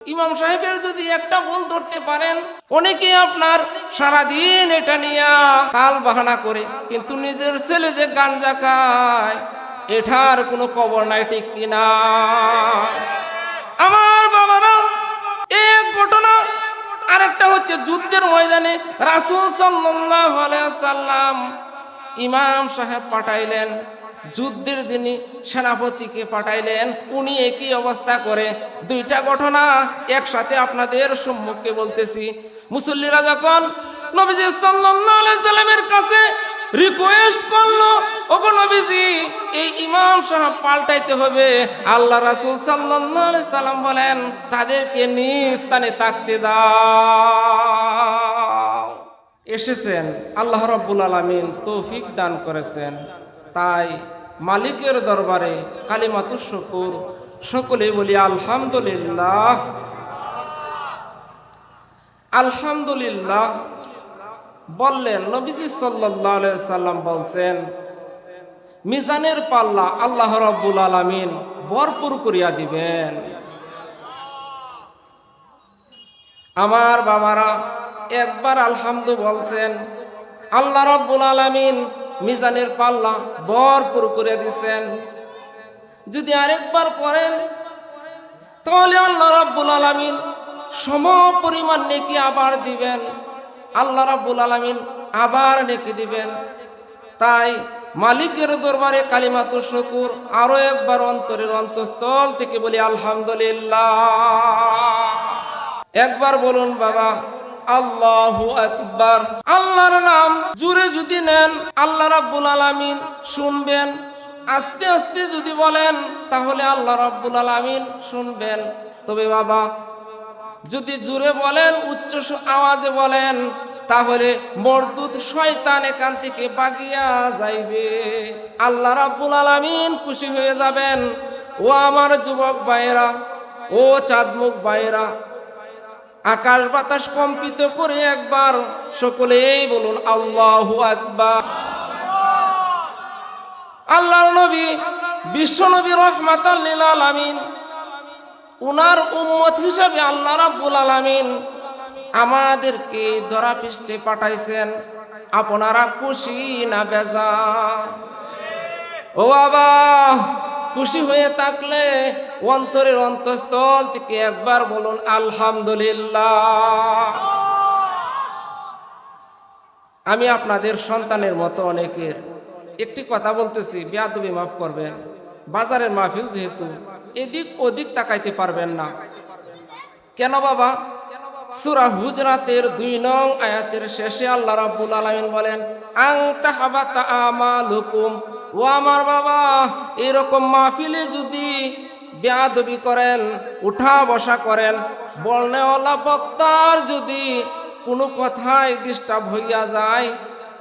ইমাম সাহেবের যদি একটা ভুল ধরতে পারেন, অনেকে আপনার সারাদিন এটা নিয়ে কাল বাহানা করে, কিন্তু নিজের ছেলে যে গাঞ্জা খায় এটার কোনো কবর নাই ঠিক কিনা? আমার বাবারা, এক ঘটনা, আরেকটা হচ্ছে যুদ্ধের ময়দানে রাসূল সাল্লাম ইমাম সাহেব পাঠাইলেন। যুদ্ধের যিনি সেনাপতিকে পাঠাইলেন, উনি একই অবস্থা করে। দুইটা ঘটনা একসাথে আপনাদের সম্মুখে বলতেছি। মুসল্লিরা যখন নবীজি সাল্লামের কাছে রিকোয়েস্ট করল, ওগো নবীজি, এই ইমাম সাহেব পাল্টাইতে হবে। আল্লাহ রাসূল আলাইহি সাল্লাম বলেন, তাদেরকে নিজ স্থানে থাকতে দাও। এসেছেন। আল্লাহ রাব্বুল আলামিন তৌফিক দান করেছেন। তাই মালিকের দরবারে কালিমাতুর শুকুর। সকলে বলি, আলহামদুলিল্লাহ। আলহামদুলিল্লাহ। বললেন, নবীজি সাল্লাল্লাহু সাল্লাম বলছেন, মিজানের পাল্লা আল্লাহ রাব্বুল আলামিন ভরপুর করিয়া দিবেন। আমার বাবারা একবার আলহামদু বলছেন, আল্লাহ রাব্বুল আলামিন মিজানের পাল্লা ভরপুর করে দিছেন। যদি আরেকবার পড়েন, তাহলে আল্লাহ রাব্বুল আলামিন সম পরিমাণ নেকি আবার দিবেন। আল্লাহ রাব্বুল আলামিন আবার নেকি দিবেন। তাই মালিকের দরবারে কালিমাতু শুকুর আরও একবার অন্তরের অন্তঃস্থল থেকে বলি, আলহামদুলিল্লাহ। একবার বলুন, বাবা আল্লাহু আকবার। আল্লাহর নাম জুড়ে যদি নেন, আল্লাহ রাব্বুল আলামিন শুনবেন। আস্তে আস্তে যদি বলেন, তাহলে আল্লাহ রাব্বুল আলামিন শুনবেন। তবে বাবা, যদি জুড়ে বলেন, উচ্চ আওয়াজে বলেন, তাহলে মরদুদ শয়তান এখান থেকে বাগিয়া যাইবে। আল্লাহ রাব্বুল আলামিন খুশি হয়ে যাবেন। ও আমার যুবক ভাইয়েরা, ও চাঁদমুখ ভাইয়েরা আকাশ বাতাস কম্পিত করে একবার সকলেই বলুন, আল্লাহু আকবার। আল্লাহর নবী, বিশ্ব নবী রহমাতাল লিল আলামিন, উনার উম্মত হিসাবে আল্লাহ রাব্বুল আলামিন আমাদেরকে ধরা পৃষ্ঠে পাঠাইছেন, আপনারা খুশি না বেজা ও বাবা! খুশি হয়ে থাকলে অন্তরের অন্তঃস্থল থেকে একবার বলুন, আলহামদুলিল্লাহ। আমি আপনাদের সন্তানের মতো অনেকের একটি কথা বলতেছি, বেয়াদবি মাফ করবেন। বাজারের মাহফিল যেহেতু এদিক ওদিক তাকাইতে পারবেন না। কেন বাবা? সুরা হুজরাতের দুই নং আয়াতের শেষে আল্লাহ রাব্বুল আলামিন বলেন আং তাহাবাতা আমালুকুম ও আমার বাবা, এরকম মাহফিলে যদি বেয়াদবি করেন, উঠা বসা করেন, বর্ণেওয়ালা বক্তার যদি কোনো কথায় ডিস্টার্ব হইয়া যায়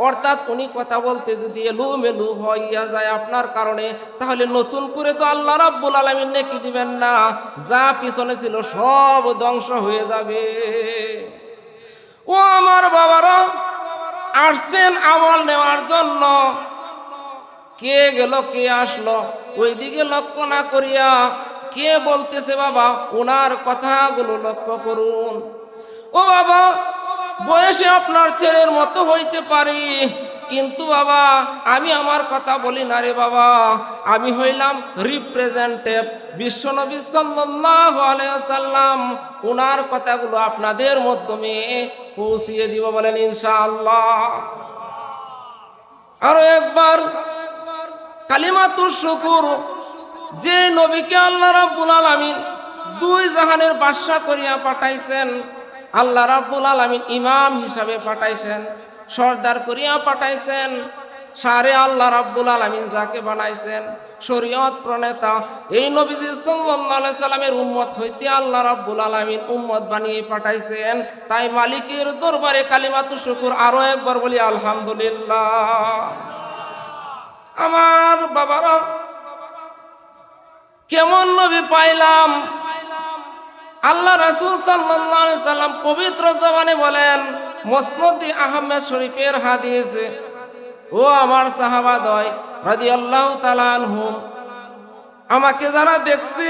অর্থাৎ উনি কথা বলতে যদি এলু মেলু হইয়া যায় আপনার কারণে, তাহলে নতুন করে তো আল্লাহ রাব্বুল আলামিন নেকি দিবেন না। যা পিছনে ছিল সব ধ্বংস হয়ে যাবে। ও আমার বাবারা, আসছেন আমল নেওয়ার জন্য। কে গেল, কে আসলো, ওইদিকে লক্ষ্য না করিয়া কে বলতেছে বাবা ওনার কথাগুলো লক্ষ্য করুন। ও বাবা বয়সে আপনার ছেলের মতো হইতে পারি। কিন্তু বাবা, আমি আমার কথা বলি না রে বাবা। আমি হইলাম রিপ্রেজেন্টেটিভ বিশ্বনবী ওয়াসাল্লাম। ওনার কথাগুলো আপনাদের মাধ্যমে পৌঁছিয়ে দিব বলেন ইনশাআল্লাহ। আরও একবার, কালিমাতুর শুকুর। যে নবীকে আল্লাহ রাব্বুল আলামিন দুই জাহানের বাদশা করিয়া পাঠাইছেন আল্লাহ রাব্বুল আলামিন ইমাম হিসাবে পাঠাইছেন, সর্দার করিয়া পাঠাইছেন, সারে আল্লাহ রাব্বুল আলামিন যাকে বানাইছেন, শরীয়ত প্রণেতা। এই নবীজি আলাইহি সাল্লামের উম্মত হইতে আল্লাহ রাব্বুল আলামিন উম্মত বানিয়ে পাঠাইছেন। তাই মালিকের দরবারে কালিমাতু শুকুর আরও একবার বলি, আলহামদুলিল্লাহ। আমার বাবারা, কেমন নবী পাইলাম? আল্লাহ রাসূল আলাইহি সাল্লাম পবিত্র জবানে বলেন, মুসনদি আহমেদ শরীফের হাদিস। ও আমার সাহাবাদয় রাদিয়াল্লাহু তাআলা আনহুম আমাকে যারা দেখছে,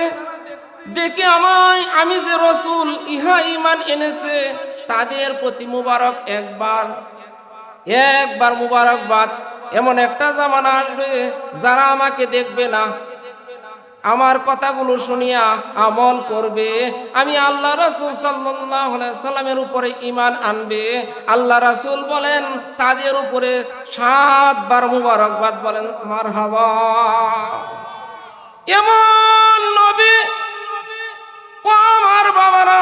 দেখে আমায়, আমি যে রসুল, ইহা ইমান এনেছে, তাদের প্রতি মুবারক একবার একবার মুবারকবাদ। এমন একটা জামানা আসবে, যারা আমাকে দেখবে না। আমার কথাগুলো শুনিয়া আমল করবে। আমি আল্লাহ রসুল সাল্লাহ সাল্লামের উপরে ইমান আনবে। আল্লাহ রসুল বলেন, তাদের উপরে সাতবার মুবারকবাদ বলেন আমার হাওয়া এমন নবী ও আমার বাবারা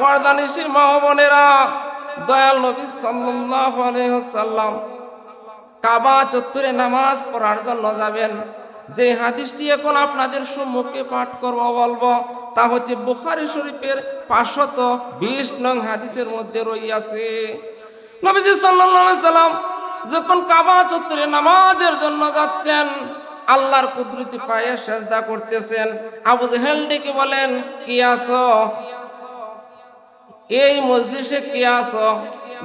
পর্দানিসি মা বোনেরা, দয়াল নবী সাল্লাল্লাহু আলাইহি ওয়াসাল্লাম কাবা চত্বরে নামাজ পড়ার জন্য যাবেন। যে হাদিসটি এখন আপনাদের সম্মুখে পাঠ করব, বলব, তা হচ্ছে বুখারী শরীফের পাঁচশত বিশ নং হাদিসের মধ্যে রইয়াছে। নবীজি সাল্লাম যখন কাবা চত্বরে নামাজের জন্য যাচ্ছেন, আল্লাহর কুদরতি পায়ে সেজদা করতেছেন। আবু জেহেল ডেকে বলেন, কি আছো? এই মজলিসে কে আছো?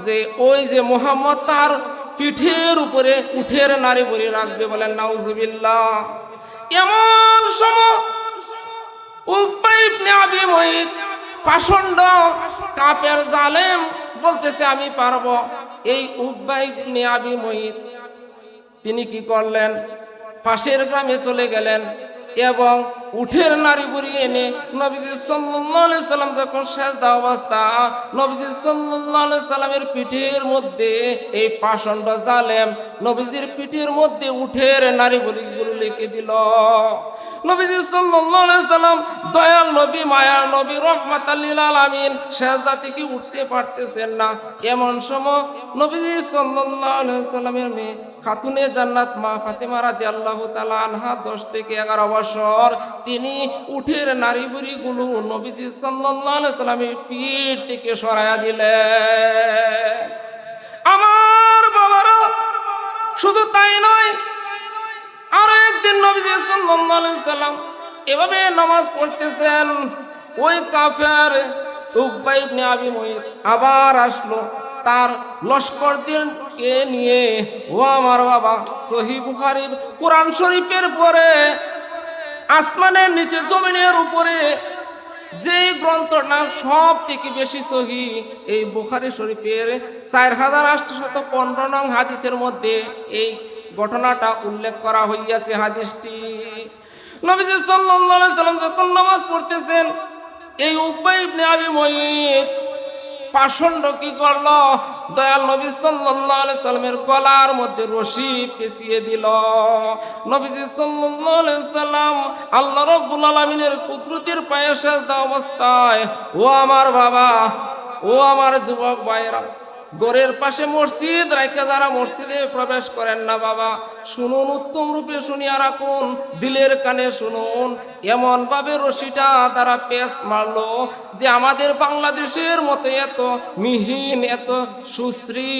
যে ওই যে মোহাম্মদ তার পিঠের উপরে উঠের নারী বলি রাখবে বলেন নাউজুবিল্লাহ। এমন সময় পাষণ্ড কাপের জালেম বলতেছে, আমি পারব। এই উকবা ইবনে আবি মুঈত তিনি কি করলেন? পাশের গ্রামে চলে গেলেন এবং উঠের নারী বুড়ি এনে নবীজি সাল্লাল্লাহু সাল্লাম যখন সেজদা অবস্থা, নবীজি সাল্লাল্লাহু সাল্লামের পিঠের মধ্যে এই পাষণ্ড জালেম নবীজির পিঠের মধ্যে উঠের নারী বুড়িগুলো লিখে দিল। নবীজি সাল্লাল্লাহু সাল্লাম দয়াল নবী মায়ার নবী রহমাত আলামিন সেজদা থেকে উঠতে পারতেছেন না। এমন সময় নবীজি সাল্লাল্লাহু সাল্লামের মেয়ে খাতুনে জান্নাত মা ফাতেমা রাদিয়াল্লাহু তাআলা আনহা 10 থেকে 11 বছর তিনি উঠের নারী বুড়িগুলো নবীজি আলাইহি সাল্লামের পিঠ থেকে সরায়া দিলেন। আমার বাবারা, শুধু তাই নয়, আরও একদিন নবীজি আলাইহি সাল্লাম এভাবে নামাজ পড়তেছেন। ওই কাফের উকবা ইবনে আবি আবার আসলো, তার লস্করদেরকে নিয়ে, ও আমার বাবা সহি বুখারীর কোরআন শরীফের পরে আসমানের নিচে, জমিনের উপরে। যে গ্রন্থটা সব থেকে বেশি সহি, এই বুখারি শরীফের চার হাজার আটশত পনেরো নং হাদিসের মধ্যে এই ঘটনাটা উল্লেখ করা হইয়াছে হাদিসটি। নবীজি সাল্লাম যখন নামাজ পড়তেছেন, এই ইবনে আবি পাষণ্ড কি করল? দয়াল নবী আলাইহি সাল্লামের গলার মধ্যে রশি পেঁচিয়ে দিল। নবীজি আলাইহি সাল্লাম আল্লাহ রাব্বুল আলামিনের কুদরতির পায়ে সেজদা অবস্থায়, ও আমার বাবা, ও আমার যুবক ভাইরা গোরের পাশে মসজিদ রাইকা যারা মসজিদে প্রবেশ করেন না বাবা, শুনুন উত্তম রূপে শুনিয়া রাখুন, দিলের কানে শুনুন। এমন ভাবে রশিটা তারা পেশ মারলো যে আমাদের বাংলাদেশের মতো এত মিহিন, এত সুশ্রী,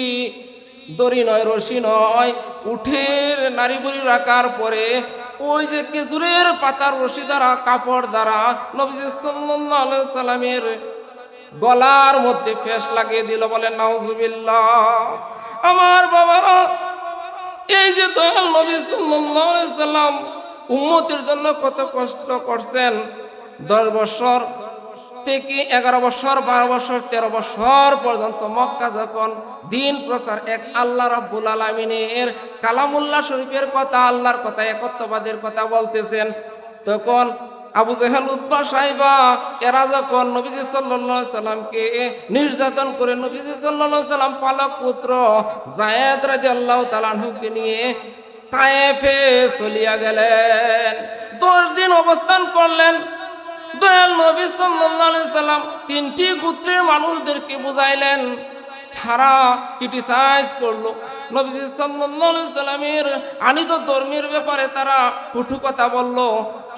দড়ি নয়, রশি নয়, উঠের নারী বুড়ি রাখার পরে ওই যে খেজুরের পাতার রশি দ্বারা, কাপড় দ্বারা নবীজি আলাইহি সাল্লামের গলার মধ্যে ফেস লাগিয়ে দিল, বলে, নাউজুবিল্লাহ, আমার বাবারা, এই যে দয়াল নবী সাল্লাম উম্মতের জন্য কত কষ্ট করছেন, দশ বছর থেকে এগারো বছর, বারো বছর, তেরো বছর পর্যন্ত মক্কা যখন দিন প্রচার এক আল্লাহ রাব্বুল আলমিনের কালামুল্লাহ শরীফের কথা, আল্লাহর কথা, একত্ববাদের কথা বলতেছেন, তখন আবু জেহেল উদ্বা সাহেবা, এরা যখন নবীজি সাল্লাল্লাহু সাল্লামকে নির্যাতন করে নবীজি সাল্লাল্লাহু সাল্লাম পালক পুত্র জায়েদ রাদিয়াল্লাহু তাআলাকে নিয়ে তায়েফে চলিয়া গেলেন। দশ দিন অবস্থান করলেন। দয়াল নবী আলাইহি সাল্লাম তিনটি গোত্রের মানুষদেরকে বুঝাইলেন। তারা ক্রিটিসাইজ করল। নবীজি সাল্লাল্লাহু সাল্লামের আনিত ধর্মের ব্যাপারে তারা কটু কথা বলল।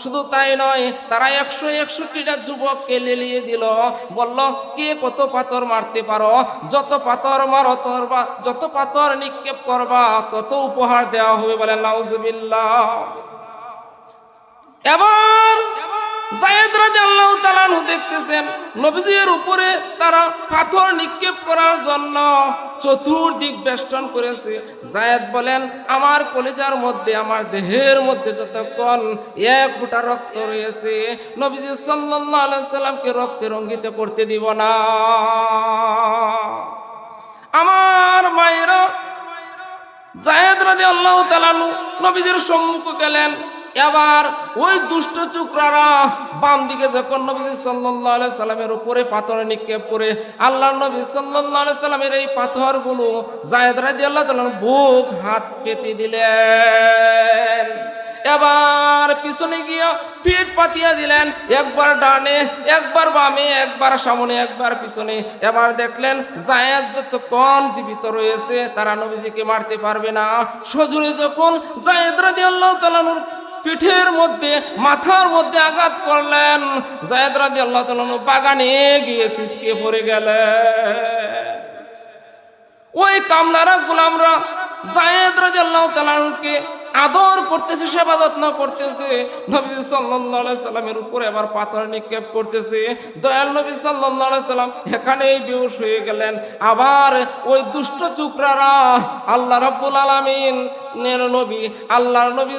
শুধু তাই নয়, তারা একশো একষট্টিটা যুবককে লেলিয়ে দিল। বলল, কে কত পাথর মারতে পারো? যত পাথর মারো তোরবা যত পাথর নিক্ষেপ করবা, তত উপহার দেওয়া হবে বলে নাউজুবিল্লাহ। এবার জায়েদ দেখতেছেন উপরে তারা নিক্ষেপ করার জন্য চতুর্দিক বেষ্টন করেছে। জায়েদ বলেন, আমার কলেজার মধ্যে, আমার দেহের মধ্যে যতক্ষণ এক ফুটা রক্ত রয়েছে, নবীজি সাল্লাল্লাহু আলাইহি সাল্লামকে রক্তে রঙ্গিত করতে দিব না। আমার মায়েরা, জায়েদ রাদি আল্লাহ তালানু নবীজির সম্মুখ গেলেন। এবার ওই দুষ্ট চুকরারা বাম দিকে যখন সাল্লাল্লাহু আলাইহি সাল্লামের উপরে পাথর নিক্ষেপ করে আল্লাহ নবী আলাইহি সাল্লামের এই পাথরগুলো জায়েদ রাদিয়াল্লাহু তাআলা বুক হাত পেতে দিলেন। এবার পিছনে গিয়ে ফিট পাতিয়া দিলেন, একবার ডানে, একবার বামে, একবার সামনে, একবার পিছনে। এবার দেখলেন জায়েদ যতক্ষণ জীবিত রয়েছে, তারা নবীজিকে মারতে পারবে না। সজুরে যখন জায়েদ আল্লাহ তাআলার পিঠের মধ্যে, মাথার মধ্যে আঘাত করলেন। জায়েদ আল্লাহ তাআলা বাগানে গিয়ে ছিটকে পড়ে গেলেন। ওই কামলারা গোলামরা জায়েদ রাদিয়াল্লাহু তাআলাকে আদর করতেছে, সেবা যত্ন করতেছে। নবী আলাইহি সাল্লামের উপরে আবার পাথর নিক্ষেপ করতেছে। দয়াল নবী আলাইহি সাল্লাম এখানেই বেহুশ হয়ে গেলেন। আবার ওই দুষ্ট চুকরারা আল্লাহ রাব্বুল আলামিন নের নবী, আল্লাহর নবী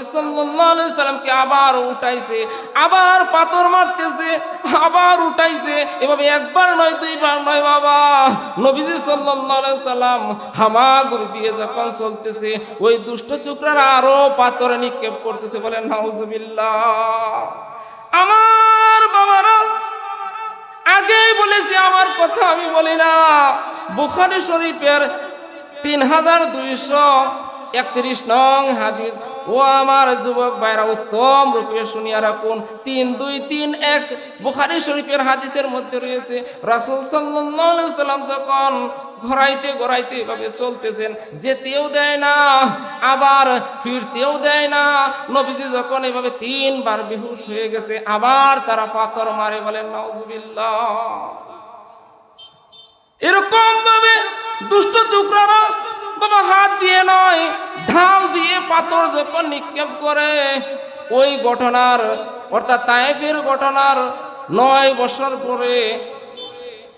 আলাইহি সাল্লামকে আবার উঠাইছে, আবার পাথর মারতেছে, আবার উঠাইছে, এভাবে একবার নয়, দুইবার নয়, বাবা। নবীজি আলাইহি সাল্লাম হামাগুড়ি দিয়ে যখন চলতেছে, ওই দুষ্ট চুকরারা আরও পাথর নিক্ষেপ করতেছে বলেন নাউজুবিল্লাহ। আমার বাবারা, আগেই বলেছি, আমার কথা আমি বলি না। বুখারি শরীফের তিন হাজার দুইশো একত্রিশ নং হাদিস। ও আমার যুবক ভাইরা, উত্তম রূপে শুনিয়া রাখুন। তিন, দুই, তিন, এক। বুখারি শরীফের হাদিসের মধ্যে রয়েছে, রাসূল সাল্লাম যখন ঘোরাইতে ঘোরাইতে এভাবে চলতেছেন, যেতেও দেয় না, আবার ফিরতেও দেয় না। নবীজি যখন এভাবে তিনবার বেহুশ হয়ে গেছে, আবার তারা পাথর মারে বলেন, নাউজুবিল্লাহ। এরকম ভাবে দুষ্ট চুকরারা বাবা হাত দিয়ে নয়, ঢাল দিয়ে পাথর যখন নিক্ষেপ করে, ওই ঘটনার, অর্থাৎ তাইফের ঘটনার নয় বছর পরে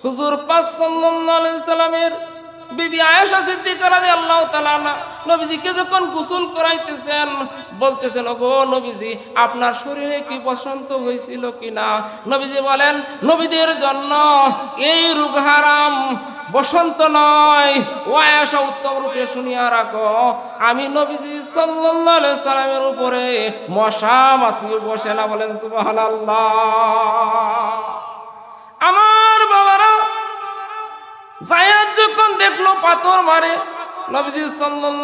হুজুর পাক সাল্লামের বিবি আয়েশা সিদ্দিকা তাআলা আনহা নবীজিকে যখন গোসল করাইতেছেন, বলতেছেন, ওগো নবীজি, আপনার শরীরে কি নবীজি বলেন, নবীদের জন্য এই হারাম, বসন্ত নয়। উত্তম রূপে শুনিয়া রাখো, আমি নবীজি সাল্লাল্লাহু উপরে মশা মাছি বসে না বলেন, সুবহানাল্লাহ। আমার বাবারা জায়াত যখন দেখল পাথর মারে, নবীজি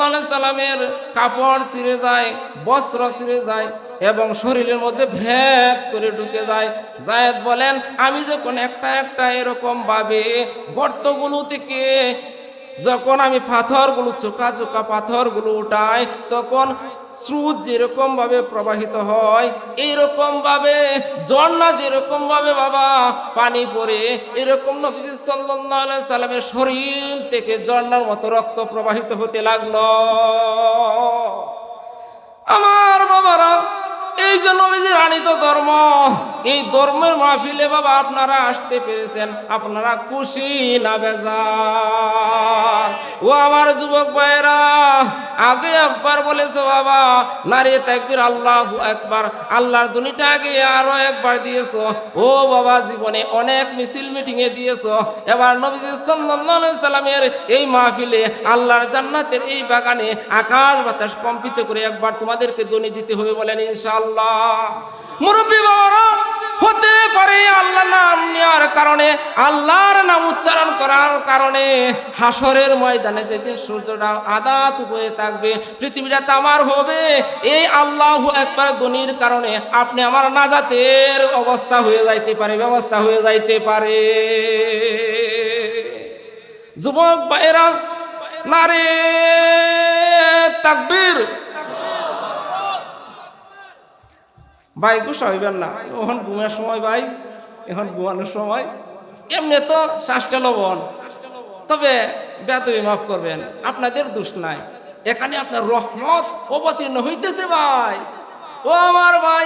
আলাইহি সাল্লামের কাপড় ছিঁড়ে যায়, বস্ত্র ছিঁড়ে যায় এবং শরীরের মধ্যে ভেদ করে ঢুকে যায়। জায়দ বলেন, আমি যখন একটা একটা এরকম ভাবে গর্তগুলো থেকে যখন আমি পাথরগুলো চোকা চোকা পাথরগুলো উঠাই, তখন স্রোত যেরকম ভাবে প্রবাহিত হয় এইরকম ভাবে ঝর্ণা যেরকম ভাবে বাবা, পানি পড়ে, এরকম সাল্লাল্লাহু আলাইহি সাল্লামের শরীর থেকে ঝর্ণার মতো রক্ত প্রবাহিত হতে লাগল। আমার বাবারা এই যে নবীজির আনিত ধর্ম। এই ধর্মের মাহফিলে বাবা আপনারা আসতে পেরেছেন, আপনারা খুশি না বেজার? ও আমার যুবক ভাইরা আগে একবার বলেছে বাবা, নারী তাকবির আল্লাহ একবার আল্লাহর দুনিটা আগে আরও একবার দিয়েছ। ও বাবা, জীবনে অনেক মিছিল মিটিং এ দিয়েছ। এবার নবীজি সাল্লাল্লাহু সাল্লামের এই মাহফিলে আল্লাহর জান্নাতের এই বাগানে আকাশ বাতাস কম্পিত করে একবার তোমাদেরকে দনি দিতে হবে বলেন ইনশাআল্লাহ। মুরব্বী বাবারা হতে পারে আল্লাহ নাম নেওয়ার কারণে, আল্লাহর নাম উচ্চারণ করার কারণে হাসরের ময়দানে যেদিন সূর্যটা আদাত হয়ে থাকবে, পৃথিবীটা তামার হবে। এই আল্লাহ একবার দনির কারণে আপনি আমার নাজাতের অবস্থা হয়ে যাইতে পারে, ব্যবস্থা হয়ে যাইতে পারে। যুবক ভাইরা নারে তাকবীর। ভাই গুসা হইবেন না। এখন ঘুমের সময় ভাই, এখন ঘুমানোর সময়। এমনি তো শ্বাসটা লবণ। তবে বেতবি মাফ করবেন, আপনাদের দোষ নাই। এখানে আপনার রহমত অবতীর্ণ হইতেছে ভাই। ও আমার ভাই,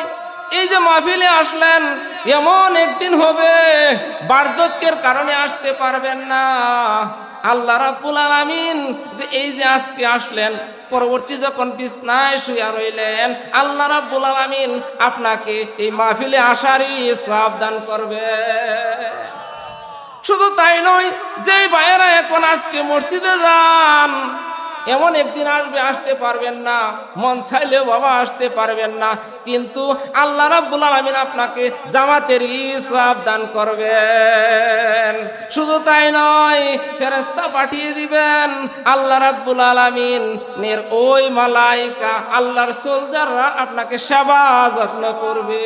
এই যে মাহফিলে আসলেন, এমন একদিন হবে, বার্ধক্যের কারণে আসতে পারবেন না। আল্লাহ রাব্বুল আলামিন যে এই যে আজকে আসলেন, পরবর্তী যখন বিছনায় শুয়া রইলেন, আল্লাহ রাব্বুল আলামিন আপনাকে এই মাহফিলে আসারই সাবধান করবে। শুধু তাই নয় যে ভাইয়েরা এখন আজকে মসজিদে যান এমন একদিন আসবে, আসতে পারবেন না। মন চাইলেও বাবা আসতে পারবেন না। কিন্তু আল্লাহ রাব্বুল আলামিন আপনাকে জামাতের ইসাব দান করবেন। শুধু তাই নয়, ফেরেশতা পাঠিয়ে দিবেন। আল্লাহ রাব্বুল আলামিন নের ওই মালাইকা, আল্লাহর সোলজাররা আপনাকে সেবা যত্ন করবে।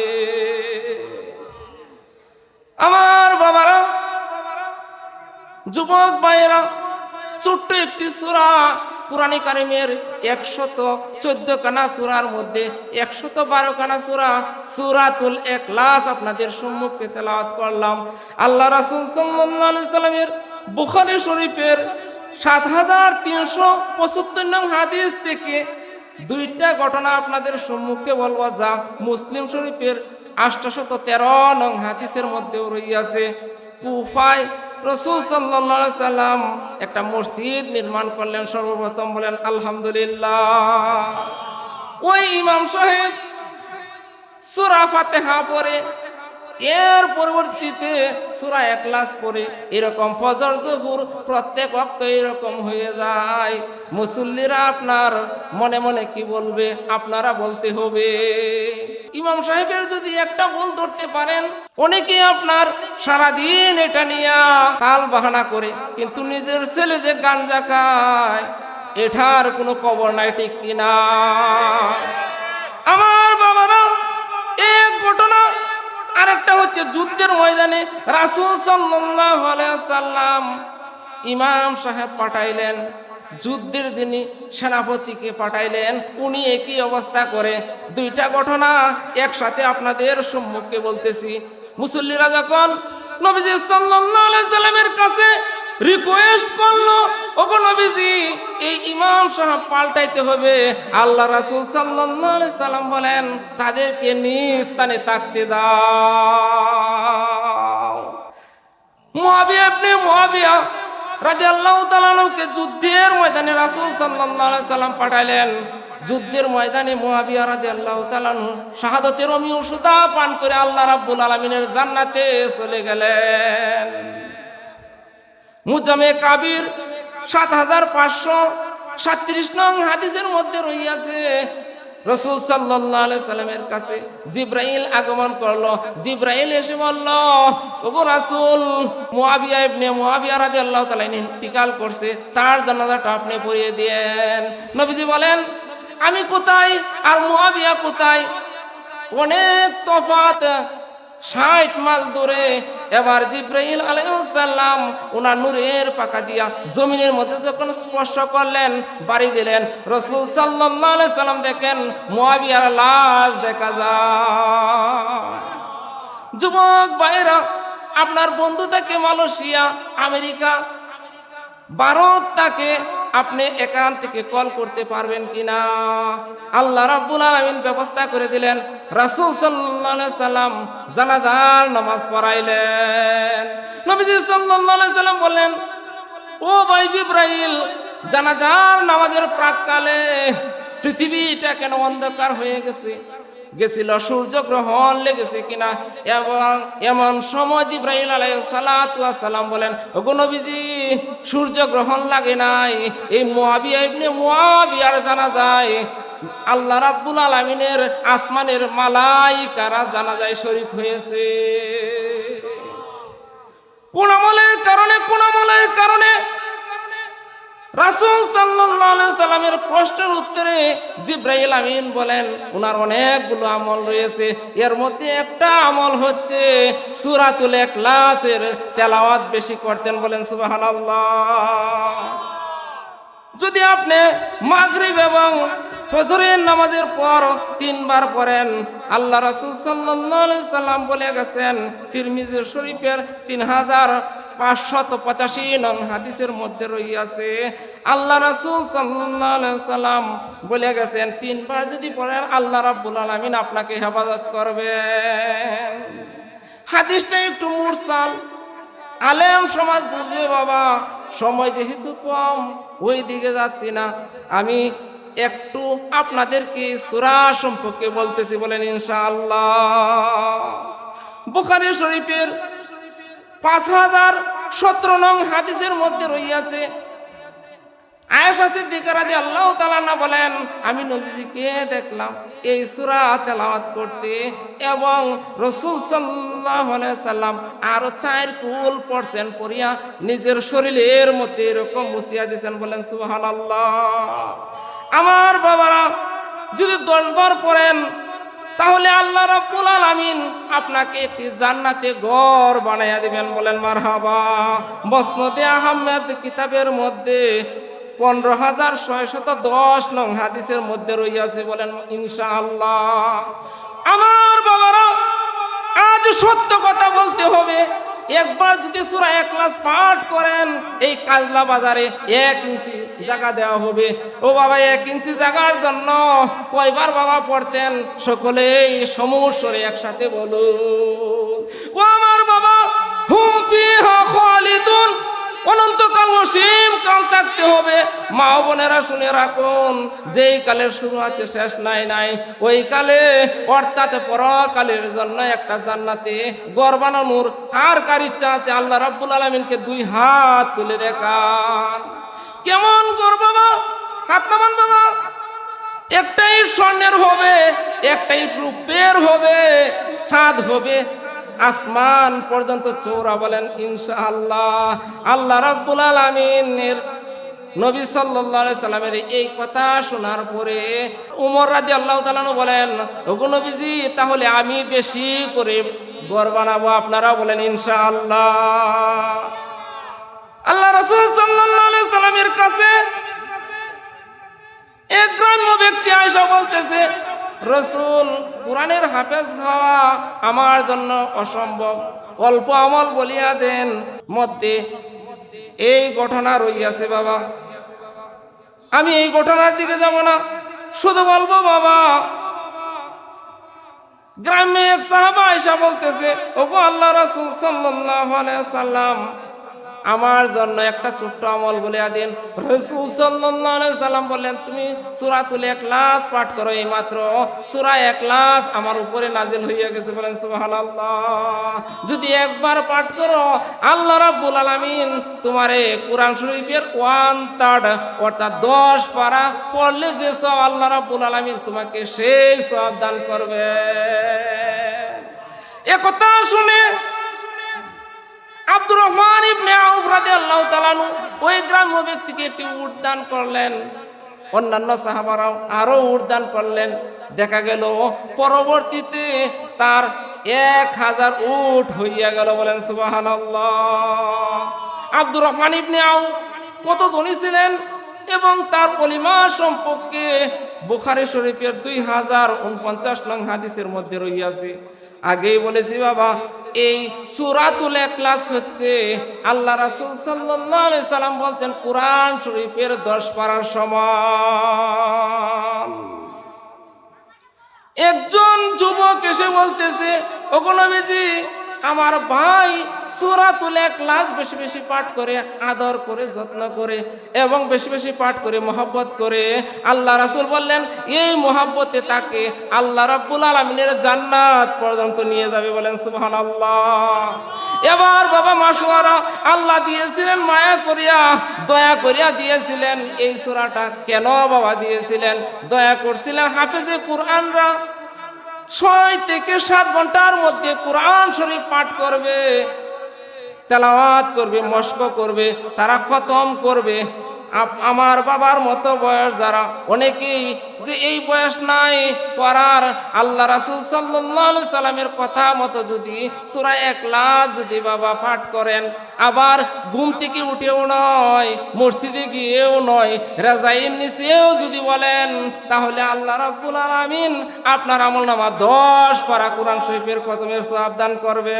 আমার বাবারা, যুবক ভাইয়েরা, ছোট্ট একটি সুরা পুরানি কারিমের একশত চোদ্দ কানা সুরার মধ্যে একশত বারো কানা সুরা, সুরাতুল একলাস আপনাদের সম্মুখে তেলাওয়াত করলাম। আল্লাহ রাসুল সাল্লামের বুখারি শরীফের সাত হাজার তিনশো পঁচাত্তর নং হাদিস থেকে দুইটা ঘটনা আপনাদের সম্মুখে বলব যা মুসলিম শরীফের আষ্টশত তেরো নং হাদিসের মধ্যেও রইয়াছে কুফায় রসুল সাল্লা সাল্লাম একটা মসজিদ নির্মাণ করলেন, সর্বপ্রথম বলেন, আলহামদুলিল্লাহ। ওই ইমাম সাহেব সুরা ফাতেহা পরে এর পরবর্তীতে সুরা একলাস পরে এরকম ফজর জহুর প্রত্যেক অক্ত এরকম হয়ে যায়। মুসল্লিরা আপনার মনে মনে কি বলবে? আপনারা বলতে হবে। ইমাম সাহেবের যদি একটা ভুল ধরতে পারেন, অনেকে আপনার সারাদিন এটা নিয়ে কাল বাহানা করে, কিন্তু নিজের ছেলে যে গাঞ্জা খায় এটার কোনো কবর নাই, ঠিক কিনা? আমার বাবারা, এক ঘটনা, আরেকটা হচ্ছে যুদ্ধের ময়দানে রাসুল সাল্লাম ইমাম সাহেব পাঠাইলেন। যুদ্ধের যিনি সেনাপতিকে পাঠাইলেন, উনি একই অবস্থা করে। দুইটা ঘটনা একসাথে আপনাদের সম্মুখে বলতেছি। মুসল্লিরা যখন নবীজি সাল্লামের কাছে রিকোয়েস্ট করল, ওগো নবীজি, এই ইমাম সাহেব পাল্টাইতে হবে। আল্লাহ রাসূল আলাইহি সাল্লাম বলেন, তাদেরকে নিজ স্থানে থাকতে দাও। মুয়াবিয়া ইবনে মুয়াবিয়া রাদিয়াল্লাহু তাআলাকে যুদ্ধের ময়দানে রাসূল সাল্লাম পাঠাইলেন। যুদ্ধের ময়দানে মুয়াবিয়া রাদিয়াল্লাহু তাআলা শাহাদাতের অমি ওষুধা পান করে আল্লাহ রাব্বুল আলামিনের জান্নাতে চলে গেলেন। মুজামে কাবির সাত হাজার পাঁচশো সাতত্রিশ নং হাদিসের মধ্যে রইয়াছে রসুল সাল্লামের কাছে জিব্রাইল আগমন করল। জিব্রাইল এসে বলল, ওগো রাসুল ইন্তিকাল করছে, তার জানাজাটা আপনি পড়িয়ে দিয়েন। নবীজি বলেন, আমি কোথায়? আর মহাবিয়া কোথায়? অনেক তফাত ষাট মাইল দূরে এবার জিব্রাইল আলাইসাল্লাম ওনার নূরের পাকা দিয়া জমিনের মধ্যে যখন স্পর্শ করলেন, বাড়ি দিলেন। রসুল সাল্লাহ সাল্লাম দেখেন, মোয়াবিয়ার লাশ দেখা যায়। যুবক ভাইরা আপনার বন্ধু থাকে মালয়েশিয়া, আমেরিকা, ভারত তাকে আপনি এখান থেকে কল করতে পারবেন কিনা? আল্লাহ রাব্বুল আলামিন ব্যবস্থা করে দিলেন। রাসূল সাল্লাল্লাহু আলাইহি সাল্লাম জানাজার নামাজ পড়াইলেন। নবীজি সাল্লাল্লাহু আলাইহি সাল্লাম বললেন, ও ভাই জিব্রাইল, জানাজার নামাজের প্রাককালে পৃথিবীটা কেন অন্ধকার হয়ে গেছে? গেছিল সূর্য গ্রহণ লেগেছে কিনা? এবং এমন সময় জিব্রাহিল সালাম বলেন নবীজি, সূর্য গ্রহণ লাগে নাই। এই মোয়াবিয়া ইবনে মোয়াবিয়ার জানা যায় আল্লাহ রাব্বুল আলামিনের আসমানের মালাইকারা জানা যায় শরীফ হয়েছে। কোন আমলের কারণে, কোন আমলের কারণে রাসুল সাল্লামের প্রশ্নের উত্তরে জিব্রাইল আমিন বলেন ওনার অনেকগুলো আমল রয়েছে। এর মধ্যে একটা আমল হচ্ছে সুরাতুল এখলাসের তেলাওয়াত বেশি করতেন বলেন, সুবহানাল্লাহ। যদি আপনি মাগরিব এবং ফজরের নামাজের পর তিনবার পড়েন, আল্লাহ রাসুল সাল্লাম বলে গেছেন তিরমিজি শরীফের তিন হাজার পাঁচশত পঁচাশি নং হাদিসের মধ্যে রইয়াছে, আল্লাহ রাসূল সাল্লাল্লাহু সাল্লাম বলে গেছেন, তিনবার যদি পড়েন আল্লাহ রাব্বুল আলামিন আপনাকে হেফাজত করবেন। হাদিসটা একটু মুরসাল। আলেম সমাজ বুঝবে, বাবা, সময় যেহেতু কম, ওই দিকে যাচ্ছি না। আমি একটু আপনাদেরকে সুরা সম্পর্কে বলতেছি বলেন ইনশাআল্লাহ। বুখারি শরীফের পাঁচ হাজার সতেরো নং হাদিসের মধ্যে রইয়াছে। আল্লাহ বলেন, আমি নবীজিকে দেখলাম এই সূরা তেলাওয়াত করতে এবং রাসূল সাল্লাম আরও চার কুল পড়ছেন পড়িয়া নিজের শরীরের মধ্যে এরকম মুছিয়া দিয়েছেন বলেন, সুবহানাল্লাহ। আমার বাবারা, যদি দশ বার পড়েন তাহলে আল্লাহ রাব্বুল আলামিন আপনাকে একটি জান্নাতে ঘর বানাইয়া দিবেন বলেন, মারহাবা। মসনদে আহমেদ কিতাবের মধ্যে পনেরো হাজার ছয়শত দশ নং হাদিসের মধ্যে রইয়াছে বলেন, ইনশাআল্লাহ। আমার বাবারা, আজ সত্য কথা বলতে হবে। একবার যদি সুরা এক ক্লাস পাঠ করেন, এই কাজলা বাজারে এক ইঞ্চি জায়গা দেওয়া হবে। ও বাবা, এক ইঞ্চি জায়গার জন্য কয়বার বাবা পড়তেন? সকলেই সমস্যরে একসাথে বলুন। ও আমার বাবা, হুম ফিহা খালিদুন। অনন্তকাল অসীম কাল থাকতে হবে। মা বোনেরা শুনে রাখুন, যেই কালের শুরু আছে, শেষ নাই নাই। ওই কালে, অর্থাৎ পরকালের জন্য একটা জান্নাতে গড় বানানোর কার কার ইচ্ছা আছে, আল্লাহ রাব্বুল আলমিনকে দুই হাত তুলে দেখান। কেমন গড় বাবা? হাত নামান বাবা। একটাই স্বর্ণের হবে, একটাই রূপের হবে, ছাদ হবে আসমান পর্যন্ত চৌরা বলেন, ইনশাআল্লাহ। আল্লাহ আল্লাহ রাব্বুল আলামিনের নবী আলাইহি সাল্লামের এই কথা শোনার পরে উমর রাদিয়াল্লাহু তাআলা বলেন, ওগো নবীজি, তাহলে আমি বেশি করে ঘর বানাবো আপনারা? বলেন, ইনশাআল্লাহ। আল্লাহ রাসূল সাল্লাল্লাহু আলাইহি সাল্লামের কাছে এক গ্রাম্য ব্যক্তি বলতেছে রসুল কোরআনের হাফেজ হওয়া আমার জন্য অসম্ভব। অল্প আমল বলিয়া দেন, মধ্যে এই ঘটনা রইয়াছে বাবা। আমি এই ঘটনার দিকে যাব না, শুধু বলব বাবা, গ্রামে এক সাহাবা আয়সা বলতেছে, ওগো আল্লাহ রাসূল আলাইহি সাল্লাম আমার জন্য একটা ছোট্ট আমল বলে দিন। রসুল সাল্লাম বললেন, তুমি সূরাতুল ইখলাস পাঠ করো এই মাত্র সূরা ইখলাস আমার উপরে নাজিল হইয়া গেছে। বলেন, সুবহানাল্লাহ। যদি একবার পাঠ করো, আল্লাহ রাব্বুল আলামিন তোমারে কোরআন শরীফের ওয়ান থার্ড অর্থাৎ দশ পারা পড়লে যে সব আল্লাহ রাব্বুল আলামিন তোমাকে সেই সব দান করবে। এ কথা শুনে আব্দুর রহমান ইবনে আউফ রাদিয়াল্লাহু তাআলা ওই গ্রাম্য ব্যক্তিকে একটি উট দান করলেন। অন্যান্য সাহাবারাও আরও উট দান করলেন। দেখা গেল পরবর্তীতে তার এক হাজার উট হইয়া গেল বলেন সুবহানাল্লাহ। আব্দুর রহমান ইবনে আউফ কত ধনী ছিলেন এবং তার অলিমা সম্পর্কে বুখারী শরীফের দুই হাজার উনপঞ্চাশ নং হাদিসের মধ্যে রইয়াছে আগেই বলেছি বাবা, এই সুরাতুল ক্লাস হচ্ছে আল্লাহ রাসুল আলাইহি সাল্লাম বলছেন, কোরআন শরীফের দশ পাড়ার সমান। একজন যুবক এসে বলতেছে, ওগো নবীজি আমার ভাই সুরাতুল ক্লাস বেশি বেশি পাঠ করে, আদর করে, যত্ন করে এবং বেশি বেশি পাঠ করে, মহব্বত করে। আল্লাহ রাসূল বললেন, এই মহব্বতে তাকে আল্লাহ রাব্বুল আলামিনের জান্নাত পর্যন্ত নিয়ে যাবে। বলেন সুহান আল্লাহ এবার বাবা মাসুয়ারা আল্লাহ দিয়েছিলেন, মায়া করিয়া, দয়া করিয়া দিয়েছিলেন। এই সূরাটা কেন বাবা দিয়েছিলেন? দয়া করছিলেন হাফেজে কুরআনরা। ছয় থেকে সাত ঘণ্টার মধ্যে কোরআন শরীফ পাঠ করবে, তেলাওয়াত করবে, মস্ক করবে তারা খতম করবে। আমার বাবার মতো বয়স যারা, অনেকেই যে এই বয়স নাই পড়ার আল্লাহ রাসুল সাল্লাহ সাল্লামের কথা মতো যদি সুরা একলা যদি বাবা পাঠ করেন, আবার ঘুম থেকে উঠেও নয়, মসজিদে গিয়েও নয় রেজাইন নিচেও যদি বলেন, তাহলে আল্লাহ রাব্বুল আলামিন আপনার আমল নামা দশ পারা কোরআন শরীফের খতমের সাবধান করবে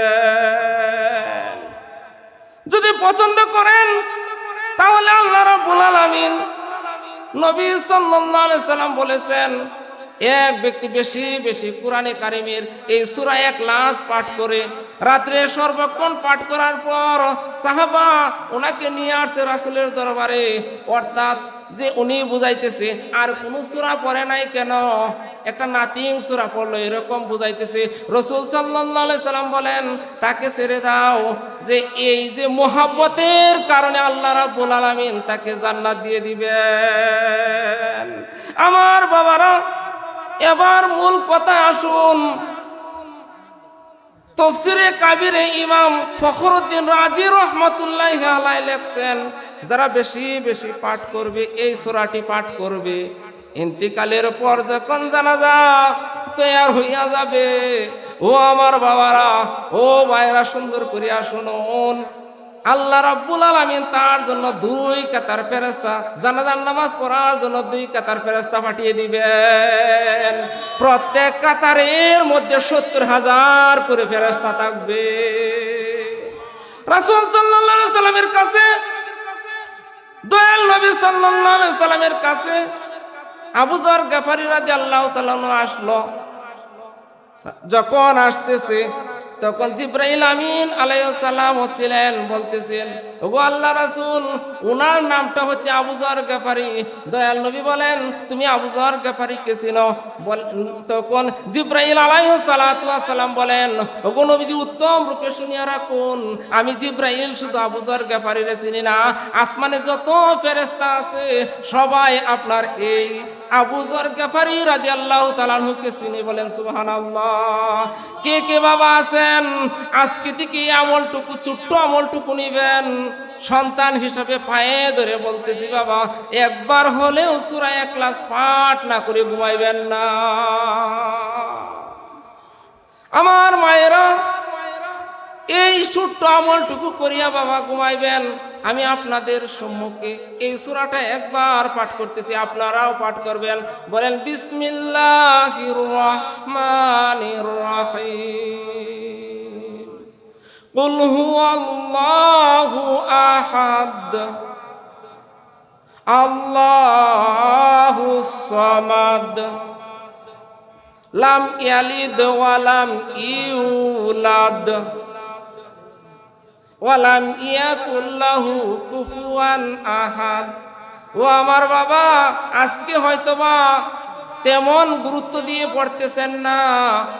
যদি পছন্দ করেন তাহলে আল্লাহ রাব্বুল আলামিন নবী সাল্লাল্লাহু আলাইহি সাল্লাম বলেছেন, এক ব্যক্তি বেশি বেশি কোরআনে কারিমের এই সূরা এক লাশ পাঠ করে, রাত্রে সর্বক্ষণ পাঠ করার পর সাহাবা ওনাকে নিয়ে আসছে রাসূলের দরবারে, অর্থাৎ যে উনি বুঝাইতেছে, আর কোন সুরা পড়ে নাই কেন? একটা নাতিং সূরা পড়ল, এরকম বুঝাইতেছে। রসুল সাল্লাম বলেন, তাকে ছেড়ে দাও যে এই যে মোহাব্বতের কারণে আল্লাহ রাব্বুল আলামিন তাকে জান্নাত দিয়ে দিবেন। আমার বাবারা, এবার মূল কথা আসুন। তফসিরে কাবিরে ইমাম ফখরুদ্দিন রাজি রহমতুল্লাহ আলাই লেখছেন, যারা বেশি বেশি পাঠ করবে, এই সোরাটি পাঠ করবে। ইন্তিকালের পর যখন জানাজা তৈয়ার হইয়া যাবে, ও আমার বাবারা, ও ভাইরা সুন্দর করিয়া শুনুন। আল্লাহ রাব্বুল আলামিন তার জন্য দুই কাতার ফেরেস্তা জানাজার নামাজ পড়ার জন্য দুই কাতার ফেরেস্তা পাঠিয়ে দিবেন। প্রত্যেক কাতারের মধ্যে সত্তর হাজার করে ফেরেস্তা থাকবে। রাসূল সাল্লাল্লাহু আলাইহি সাল্লামের কাছে, দয়াল নবী সাল্লাল্লাহু আলাইহি সাল্লামের কাছে আবু যর গাফারি রাদিয়াল্লাহু তাআলা আসলো। যখন আসতেছে তখন জিব্রাহিল আমিন আলাইসাল্লাম ছিলেন, বলতেছেন, ওগো আল্লাহ রাসূল, উনার নামটা হচ্ছে আবুজার গাফারি। দয়াল নবী বলেন, তুমি আবুজার গাফারি কে চিনো? বল, তখন জিব্রাইল আলাইসালাম বলেন, ওগো নবীজি, উত্তম রূপে শুনিয়া রাখুন, আমি জিব্রাহিল শুধু আবুজার গাফারিরে চিনি না। আসমানে যত ফেরেস্তা আছে, সবাই আপনার এই আবু জর গাফারি রাজি আল্লাহ তালানহুকে চিনি বলেন সুবাহান কে কে বাবা আছেন? আজকে থেকে আমলটুকু, ছোট্ট আমলটুকু নিবেন। সন্তান হিসাবে পায়ে ধরে বলতেছি, বাবা, একবার হলেও সুরা এক ক্লাস পাঠ না করে ঘুমাইবেন না। আমার মায়েরা, এই ছোট্ট আমলটুকু করিয়া বাবা ঘুমাইবেন। আমি আপনাদের সম্মুখে এই সুরাটা একবার পাঠ করতেছি, আপনারাও পাঠ করবেন। বলেন বিসমিল্লাহির রহমানির রহিম কুল হুয়াল্লাহু আহাদ। আল্লাহুস সামাদ। লাম ইয়ালিদ ওয়া লাম ইউলাদ। ওয়ালাম ইয়াকুল্লাহু কুফুয়ান আহাদ। ও আমার বাবা, আজকে হয়তোবা তেমন গুরুত্ব দিয়ে পড়তেছেন না।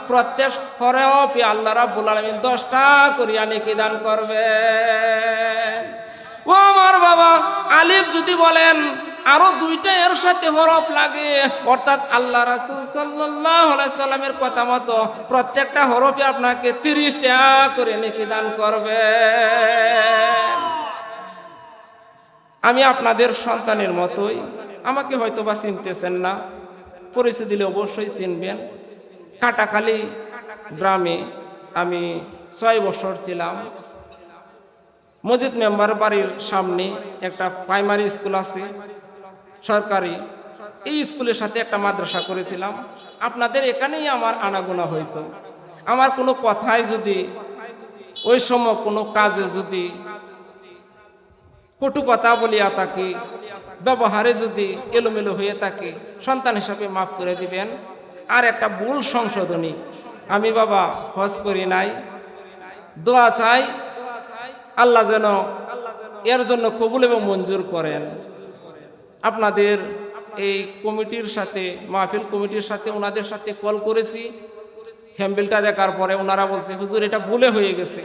প্রত্যেক হরেও আল্লাহ রাব্বুল আলামিন দশটা করিয়া নেকি দান করবেন। ও আমার বাবা, আলিফ যদি বলেন, আরও দুইটা এর সাথে হরফ লাগে। অর্থাৎ আল্লাহ রাসুল সাল্লামের কথা মতো প্রত্যেকটা হরফে আপনাকে তিরিশ টাকা করে নেকি দান করবে। আমি আপনাদের সন্তানের মতোই, আমাকে হয়তো বা চিনতেছেন না, পরিচয় দিলে অবশ্যই চিনবেন। কাটাখালী গ্রামে আমি ছয় বছর ছিলাম। মসজিদ মেম্বার বাড়ির সামনে একটা প্রাইমারি স্কুল আছে, সরকারি। এই স্কুলের সাথে একটা মাদ্রাসা করেছিলাম। আপনাদের এখানেই আমার আনাগোনা হইতো। আমার কোনো কথায় যদি, ওই সময় কোনো কাজে যদি কটু কথা বলিয়া থাকি, ব্যবহারে যদি এলোমেলো হয়ে থাকে, সন্তান হিসাবে মাফ করে দিবেন। আর একটা ভুল সংশোধনী, আমি বাবা হজ করি নাই, দোয়া চাই আল্লাহ যেন এর জন্য কবুল এবং মঞ্জুর করেন। আপনাদের এই কমিটির সাথে, মাহফিল কমিটির সাথে ওনাদের সাথে কল করেছি। হ্যাম্বিলটা দেখার পরে ওনারা বলছে, হুজুর, এটা ভুলে হয়ে গেছে।